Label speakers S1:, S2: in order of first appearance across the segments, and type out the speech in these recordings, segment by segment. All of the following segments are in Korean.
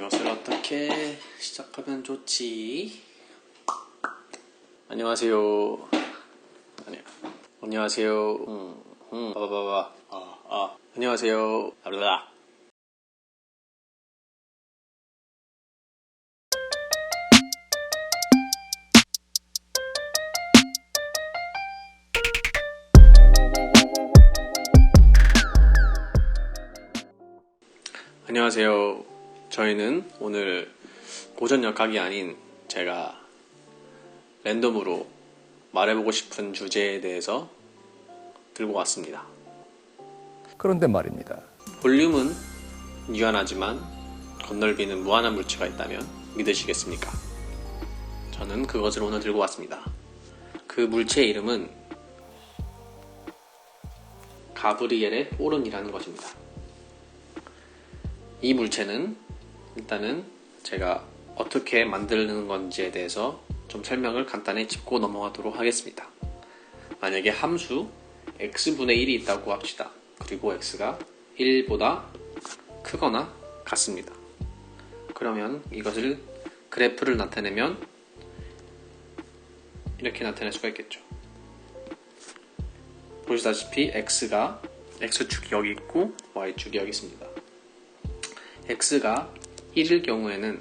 S1: 이것을 어떻게 시작하면 좋지? 안녕하세요. 아니, 안녕하세요. 음, 음, 봐봐봐. 아, 아. 안녕하세요. 알라. 안녕하세요. 저희는 오늘 고전 역학이 아닌 제가 랜덤으로 말해보고 싶은 주제에 대해서 들고 왔습니다.
S2: 그런데 말입니다.
S1: 볼륨은 유한하지만 건널비는 무한한 물체가 있다면 믿으시겠습니까? 저는 그것을 오늘 들고 왔습니다. 그 물체의 이름은 가브리엘의 호른이라는 것입니다. 이 물체는 일단은 제가 어떻게 만드는 건지에 대해서 좀 설명을 간단히 짚고 넘어가도록 하겠습니다. 만약에 함수 x분의 1이 있다고 합시다. 그리고 x가 1보다 크거나 같습니다. 그러면 이것을 그래프를 나타내면 이렇게 나타낼 수가 있겠죠. 보시다시피 x가 x축이 여기 있고 y축이 여기 있습니다. x가 1일 경우에는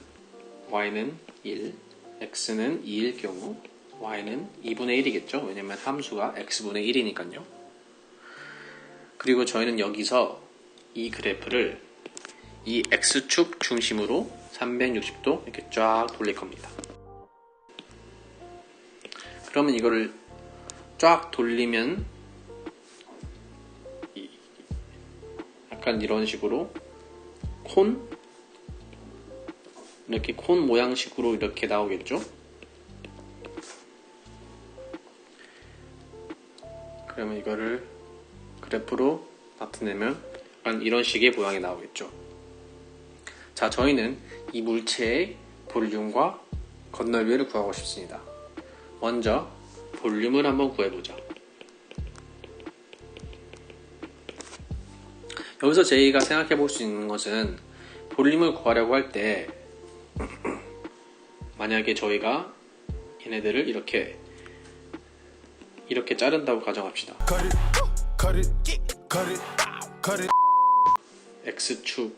S1: y는 1, x는 2일 경우 y는 2분의 1이겠죠. 왜냐면 함수가 x분의 1이니까요. 그리고 저희는 여기서 이 그래프를 이 x축 중심으로 360도 이렇게 쫙 돌릴 겁니다. 그러면 이거를 쫙 돌리면 이- 약간 이런 식으로 콘 이렇게 콘 모양식으로 이렇게 나오겠죠? 그러면 이거를 그래프로 나타내면 이런 식의 모양이 나오겠죠. 자, 저희는 이 물체의 볼륨과 건널비를 구하고 싶습니다. 먼저 볼륨을 한번 구해보죠. 여기서 저희가 생각해 볼 수 있는 것은 볼륨을 구하려고 할 때 만약에 저희가 얘네들을 이렇게 이렇게 자른다고 가정합시다. x축을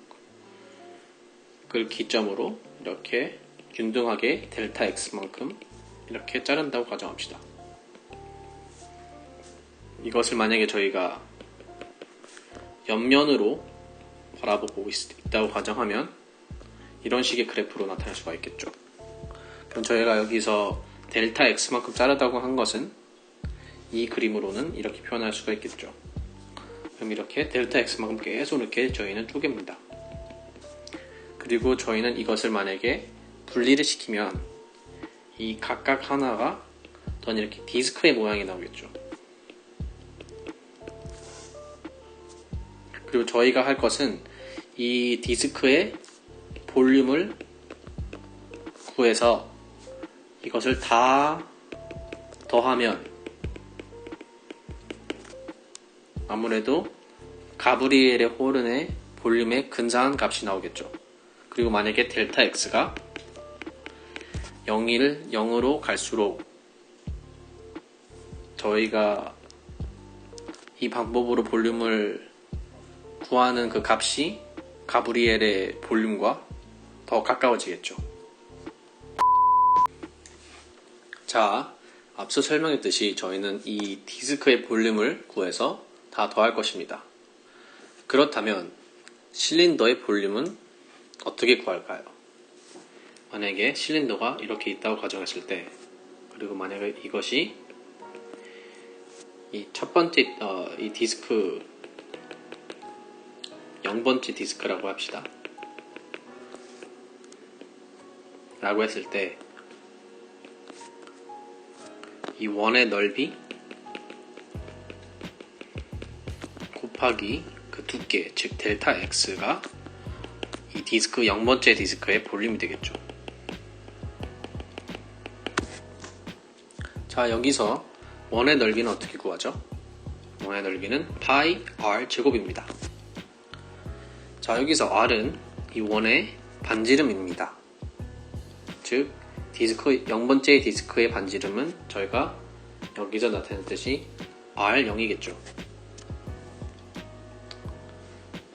S1: 기점으로 이렇게 균등하게 델타 x만큼 이렇게 자른다고 가정합시다. 이것을 만약에 저희가 옆면으로 바라보고 있, 있다고 가정하면 이런 식의 그래프로 나타날 수가 있겠죠. 그럼 저희가 여기서 델타 x만큼 자르다고 한 것은 이 그림으로는 이렇게 표현할 수가 있겠죠. 그럼 이렇게 델타 x만큼 계속 이렇게 저희는 쪼갭니다. 그리고 저희는 이것을 만약에 분리를 시키면 이 각각 하나가 전 이렇게 디스크의 모양이 나오겠죠. 그리고 저희가 할 것은 이 디스크의 볼륨을 구해서 이것을 다 더하면 아무래도 가브리엘의 호른의 볼륨의 근사한 값이 나오겠죠. 그리고 만약에 델타 x가 0일 0으로 갈수록 저희가 이 방법으로 볼륨을 구하는 그 값이 가브리엘의 볼륨과 더 가까워지겠죠. 자, 앞서 설명했듯이 저희는 이 디스크의 볼륨을 구해서 다 더할 것입니다. 그렇다면 실린더의 볼륨은 어떻게 구할까요? 만약에 실린더가 이렇게 있다고 가정했을 때 그리고 만약에 이것이 이 첫 번째 어, 이 디스크 0번째 디스크라고 합시다. 라고 했을 때 이 원의 넓이 곱하기 그 두께 즉 델타 x가 이 디스크 0번째 디스크의 볼륨이 되겠죠. 자 여기서 원의 넓이는 어떻게 구하죠? 원의 넓이는 파이 r 제곱입니다. 자 여기서 r은 이 원의 반지름입니다. 즉 디스크 0번째 디스크의 반지름은 저희가 여기서 나타냈듯이 R0이겠죠.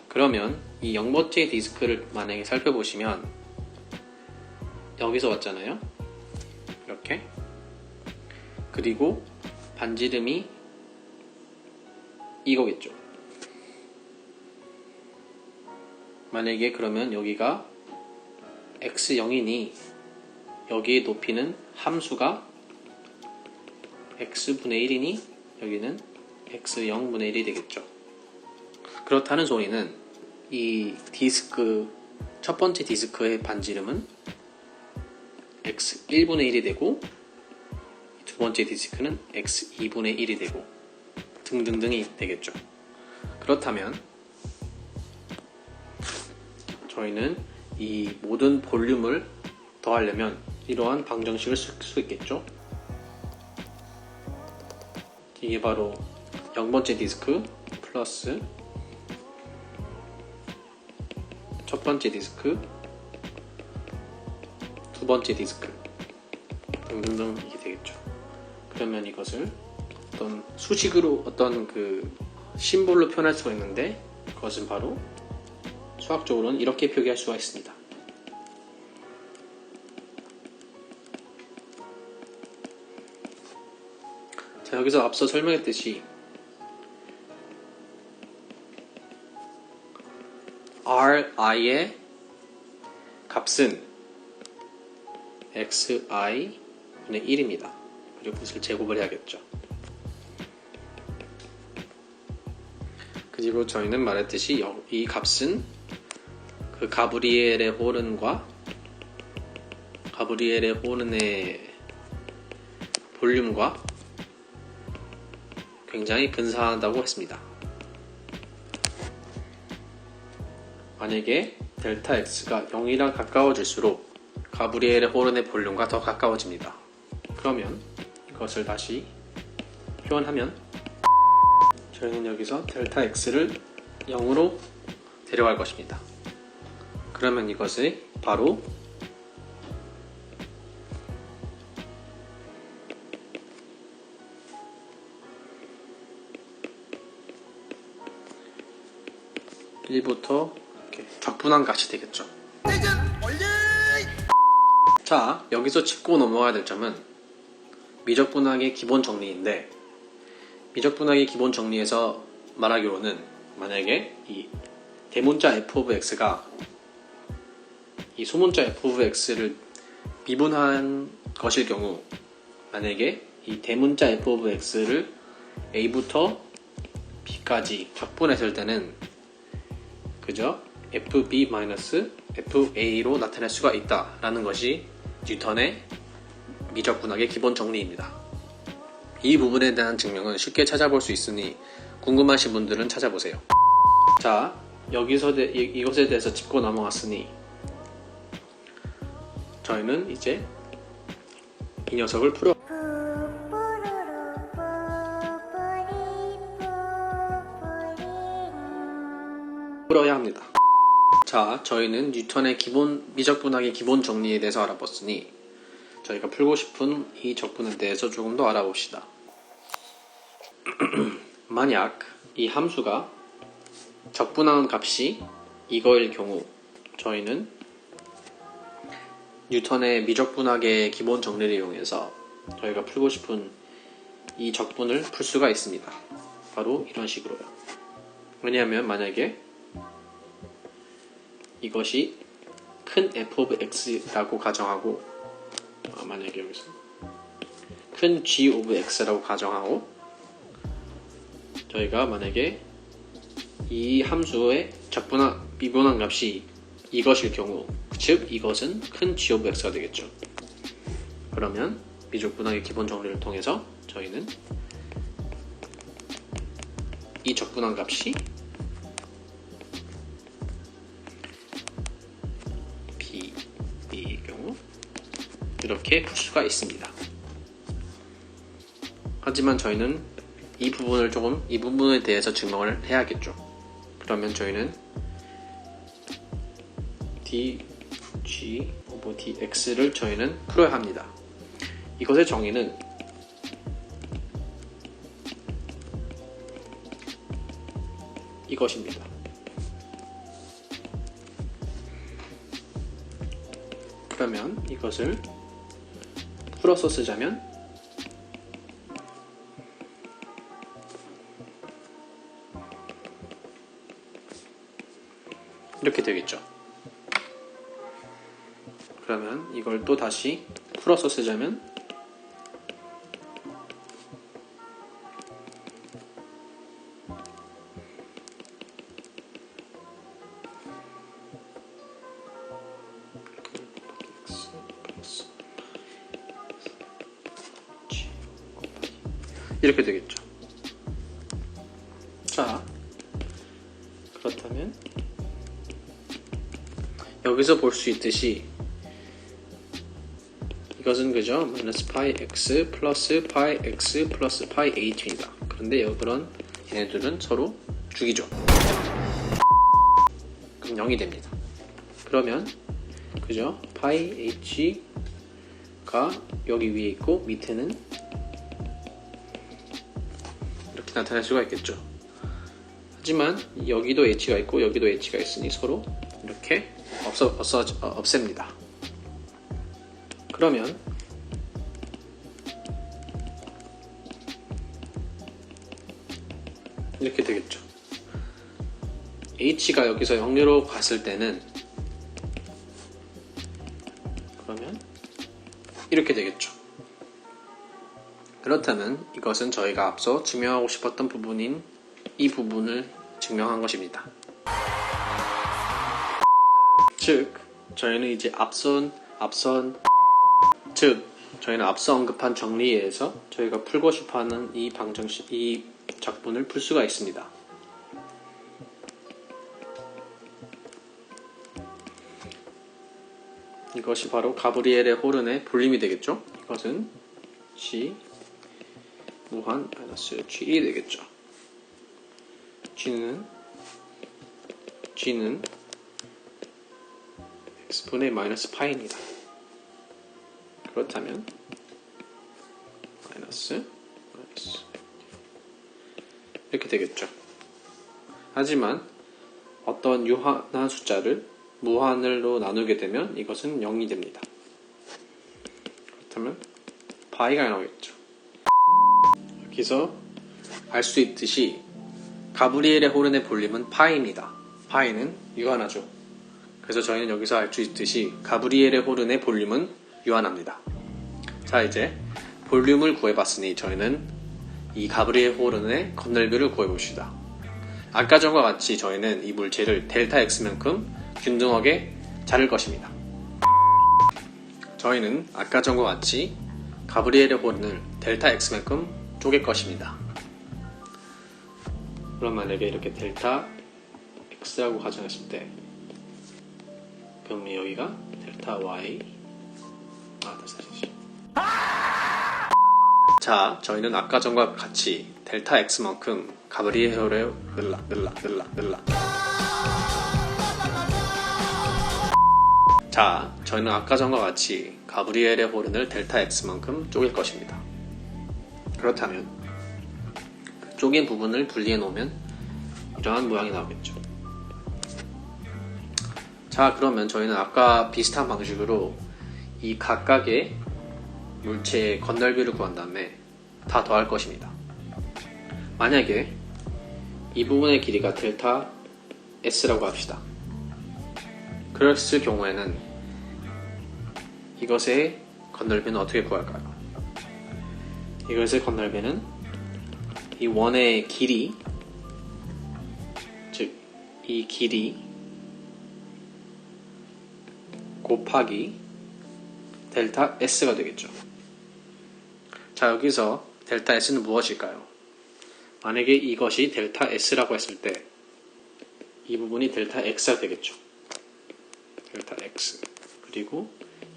S1: 그러면 이 0번째 디스크를 만약에 살펴보시면 여기서 왔잖아요. 이렇게. 그리고 반지름이 이거겠죠. 만약에 그러면 여기가 x0이니 여기의 높이는 함수가 x분의 1이니 여기는 x0분의 1이 되겠죠. 그렇다는 소리는 이 디스크 첫 번째 디스크의 반지름은 x1분의 1이 되고 두 번째 디스크는 x2분의 1이 되고 등등등이 되겠죠. 그렇다면 저희는 이 모든 볼륨을 더하려면 이러한 방정식을 쓸 수 있겠죠. 이게 바로 0번째 디스크 플러스 첫 번째 디스크 두 번째 디스크 등등등 이게 되겠죠. 그러면 이것을 어떤 수식으로 어떤 그 심볼로 표현할 수가 있는데 그것은 바로 수학적으로는 이렇게 표기할 수가 있습니다. 자, 여기서 앞서 설명했듯이 ri의 값은 xi 분의 1입니다. 그리고 그것을 제곱을 해야겠죠. 그리고 저희는 말했듯이 여- 이 값은 그 가브리엘의 호른과 가브리엘의 호른의 볼륨과 굉장히 근사하다고 했습니다. 만약에 델타 x가 0이랑 가까워질수록 가브리엘의 호른의 볼륨과 더 가까워집니다. 그러면 이것을 다시 표현하면 저희는 여기서 델타 x를 0으로 데려갈 것입니다. 그러면 이것을 바로 일부터 이렇게 적분한 값이 되겠죠. 자, 여기서 짚고 넘어가야 될 점은 미적분학의 기본 정리인데 미적분학의 기본 정리에서 말하기로는 만약에 이 대문자 f of x가 이 소문자 f of x를 미분한 것일 경우 만약에 이 대문자 f of x를 a부터 b까지 적분했을 때는 그저 fb-fa로 나타낼 수가 있다라는 것이 뉴턴의 미적분학의 기본 정리입니다. 이 부분에 대한 증명은 쉽게 찾아볼 수 있으니 궁금하신 분들은 찾아보세요. 자, 여기서 대- 이- 이것에 대해서 짚고 넘어갔으니 저희는 이제 이 녀석을 풀어 4 저희는 뉴턴의 기본 미적분학의 기본 정리에 대해서 알아봤으니 저희가 풀고 싶은 이 적분에 대해서 조금 더 알아봅시다. 만약 이 함수가 적분하는 값이 이거일 경우 저희는 뉴턴의 미적분학의 기본 정리를 이용해서 저희가 풀고 싶은 이 적분을 풀 수가 있습니다. 바로 이런 식으로요. 왜냐하면 만약에 이것이 큰 f of x라고 가정하고 어, 만약에 여기서 큰 g of x라고 가정하고 저희가 만약에 이 함수의 적분한 미분한 값이 이것일 경우 즉 이것은 큰 g of x가 되겠죠. 그러면 미적분학의 기본 정리를 통해서 저희는 이 적분한 값이 이렇게 풀 수가 있습니다. 하지만 저희는 이 부분을 조금 이 부분에 대해서 증명을 해야겠죠. 그러면 저희는 d g 오버 dx를 저희는 풀어야 합니다. 이것의 정의는 이것입니다. 그러면 이것을 풀어서 쓰자면 이렇게 되겠죠. 그러면 이걸 또 다시 풀어서 쓰자면 이렇게 되겠죠. 자, 그렇다면 여기서 볼 수 있듯이 이것은 그죠? 마이너스 파이 x 플러스 파이 x 플러스 파이 h입니다. 그런데 그런 얘네들은 서로 죽이죠. 그럼 0이 됩니다. 그러면 그죠? 파이 h가 여기 위에 있고 밑에는 나타낼 수가 있겠죠. 하지만 여기도 h가 있고 여기도 h가 있으니 서로 이렇게 없어, 없어, 어, 없앱니다. 그러면 이렇게 되겠죠. h가 여기서 0로 갔을 때는 그러면 이렇게 되겠죠. 그렇다면 이것은 저희가 앞서 증명하고 싶었던 부분인 이 부분을 증명한 것입니다. 즉, 저희는 이제 앞선, 앞선, 즉, 저희는 앞서 언급한 정리에 의해서 저희가 풀고 싶어 하는 이 방정식, 이 작분을 풀 수가 있습니다. 이것이 바로 가브리엘의 호른의 볼륨이 되겠죠? 이것은 C 무한 마이너스 G1이 되겠죠. G는 G는 x분의 마이너스 파이입니다. 그렇다면 마이너스 마이너스 이렇게 되겠죠. 하지만 어떤 유한한 숫자를 무한으로 나누게 되면 이것은 0이 됩니다. 그렇다면 파이가 나오겠죠. 여기서 알 수 있듯이 가브리엘의 호른의 볼륨은 파이입니다. 파이는 유한하죠. 그래서 저희는 여기서 알 수 있듯이 가브리엘의 호른의 볼륨은 유한합니다. 자 이제 볼륨을 구해봤으니 저희는 이 가브리엘 호른의 건널비를 구해봅시다. 아까 전과 같이 저희는 이 물체를 델타 x만큼 균등하게 자를 것입니다. 저희는 아까 전과 같이 가브리엘의 호른을 델타 x만큼 쪼갤 것입니다. 그럼 만약에 이렇게 델타 x라고 가정했을 때 그럼 여기가 델타 y. 아 다시 다시 자 저희는 아까 전과 같이 델타 x만큼 가브리엘을 늘라 늘라 늘라 늘라. 자 저희는 아까 전과 같이 가브리엘의 호른을 델타 x만큼 쪼갤 것입니다 그렇다면 그 쪼갠 부분을 분리해 놓으면 이러한 모양이 나오겠죠 자 그러면 저희는 아까 비슷한 방식으로 이 각각의 물체의 건널비를 구한 다음에 다 더할 것입니다. 만약에 이 부분의 길이가 델타 S라고 합시다. 그랬을 경우에는 이것의 건널비는 어떻게 구할까요? 이것의 건널비는 이 원의 길이 즉 이 길이 곱하기 델타 S가 되겠죠. 자, 여기서 델타 S는 무엇일까요? 만약에 이것이 델타 S라고 했을 때 이 부분이 델타 X가 되겠죠. 델타 X. 그리고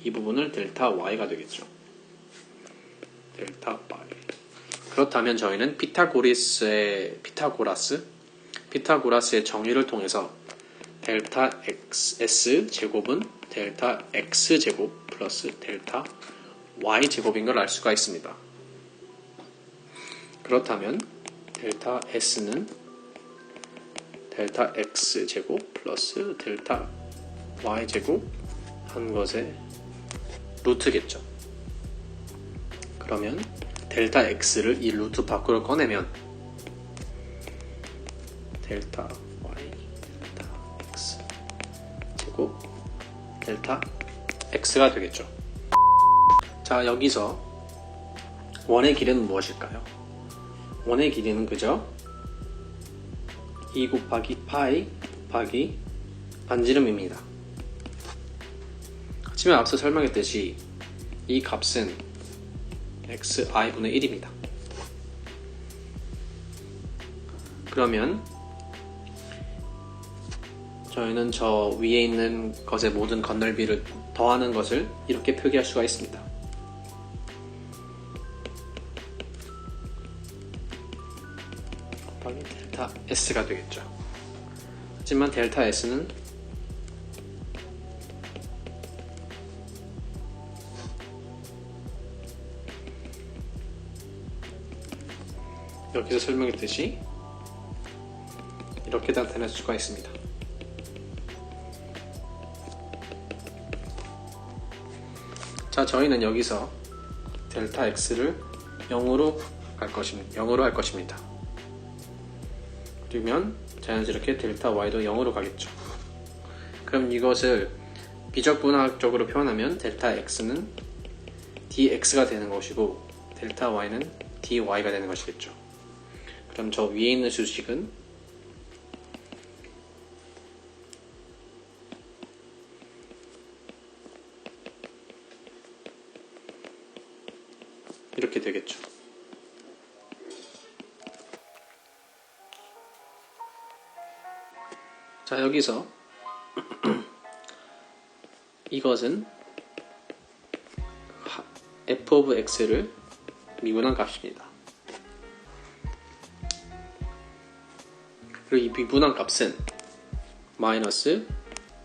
S1: 이 부분을 델타 Y가 되겠죠. 델타 Y. 그렇다면 저희는 피타고리스의 피타고라스 피타고라스의 정의를 통해서 델타 X S 제곱은 델타 x제곱 플러스 델타 y제곱인 걸 알 수가 있습니다. 그렇다면 델타 s는 델타 x제곱 플러스 델타 y제곱 한 것의 루트겠죠. 그러면 델타 x를 이 루트 밖으로 꺼내면 델타 y 델타 x 제곱 델타 x가 되겠죠. 자 여기서 원의 길이는 무엇일까요? 원의 길이는 그저 2 곱하기 파이 곱하기 반지름입니다. 하지만 앞서 설명했듯이 이 값은 xi분의 1입니다. 그러면 저희는 저 위에 있는 것의 모든 건널비를 더하는 것을 이렇게 표기할 수가 있습니다. 곱하기 델타 S가 되겠죠. 하지만 델타 S는 여기서 설명했듯이 이렇게 나타낼 수가 있습니다. 자, 저희는 여기서 델타 x를 0으로 할 것입니다. 0으로 할 것입니다. 그러면 자연스럽게 델타 y도 0으로 가겠죠. 그럼 이것을 비적분학적으로 표현하면 델타 x는 dx가 되는 것이고 델타 y는 dy가 되는 것이겠죠. 그럼 저 위에 있는 수식은 이렇게 되겠죠. 자, 여기서 이것은 하- f of x를 미분한 값입니다. 이 미분한 값은 마이너스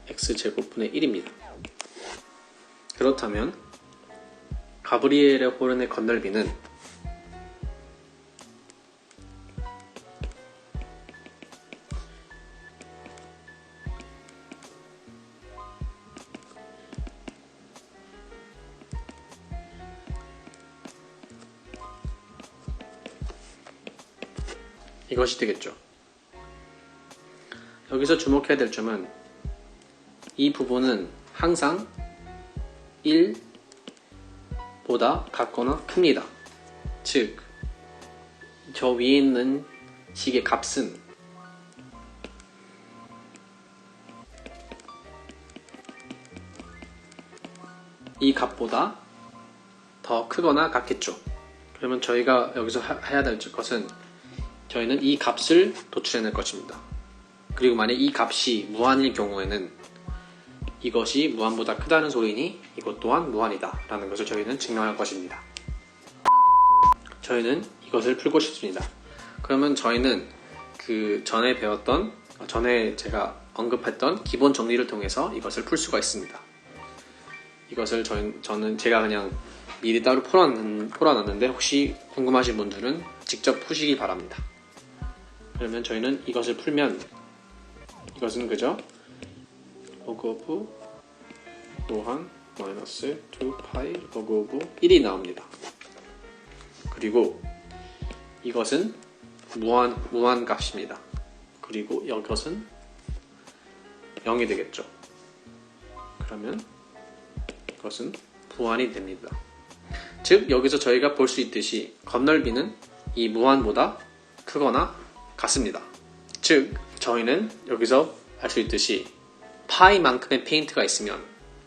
S1: x제곱분의 1입니다. 그렇다면 가브리엘의 호른의 건널비는 이것이 되겠죠. 여기서 주목해야 될 점은 이 부분은 항상 1 보다 같거나 큽니다. 즉, 저 위에 있는 식의 값은 이 값보다 더 크거나 같겠죠. 그러면 저희가 여기서 하- 해야 될 것은 저희는 이 값을 도출해낼 것입니다. 그리고 만약 이 값이 무한일 경우에는 이것이 무한보다 크다는 소리니 이것 또한 무한이다 라는 것을 저희는 증명할 것입니다. 저희는 이것을 풀고 싶습니다. 그러면 저희는 그 전에 배웠던 전에 제가 언급했던 기본 정리를 통해서 이것을 풀 수가 있습니다. 이것을 저희, 저는 제가 그냥 미리 따로 풀어놨는, 풀어놨는데 혹시 궁금하신 분들은 직접 푸시기 바랍니다. 그러면 저희는 이것을 풀면 이것은 그저 로그 오브 무한 마이너스 2파이 로그 오브 1이 나옵니다. 그리고 이것은 무한 무한 값입니다. 그리고 이것은 0이 되겠죠. 그러면 이것은 무한이 됩니다. 즉 여기서 저희가 볼 수 있듯이 건널비는 이 무한보다 크거나 같습니다. 즉 저희는 여기서 알 수 있듯이 파이만큼의 페인트가 있으면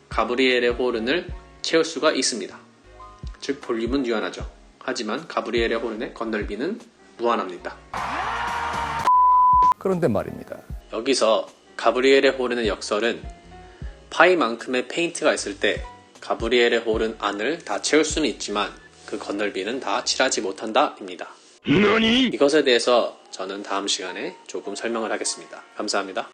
S1: 가브리엘의 호른을 채울 수가 있습니다. 즉 볼륨은 유한하죠. 하지만 가브리엘의 호른의 건널비는 무한합니다.
S2: 그런데 말입니다.
S1: 여기서 가브리엘의 호른의 역설은 파이만큼의 페인트가 있을 때 가브리엘의 호른 안을 다 채울 수는 있지만 그 건널비는 다 칠하지 못한다입니다. 이것에 대해서 저는 다음 시간에 조금 설명을 하겠습니다. 감사합니다.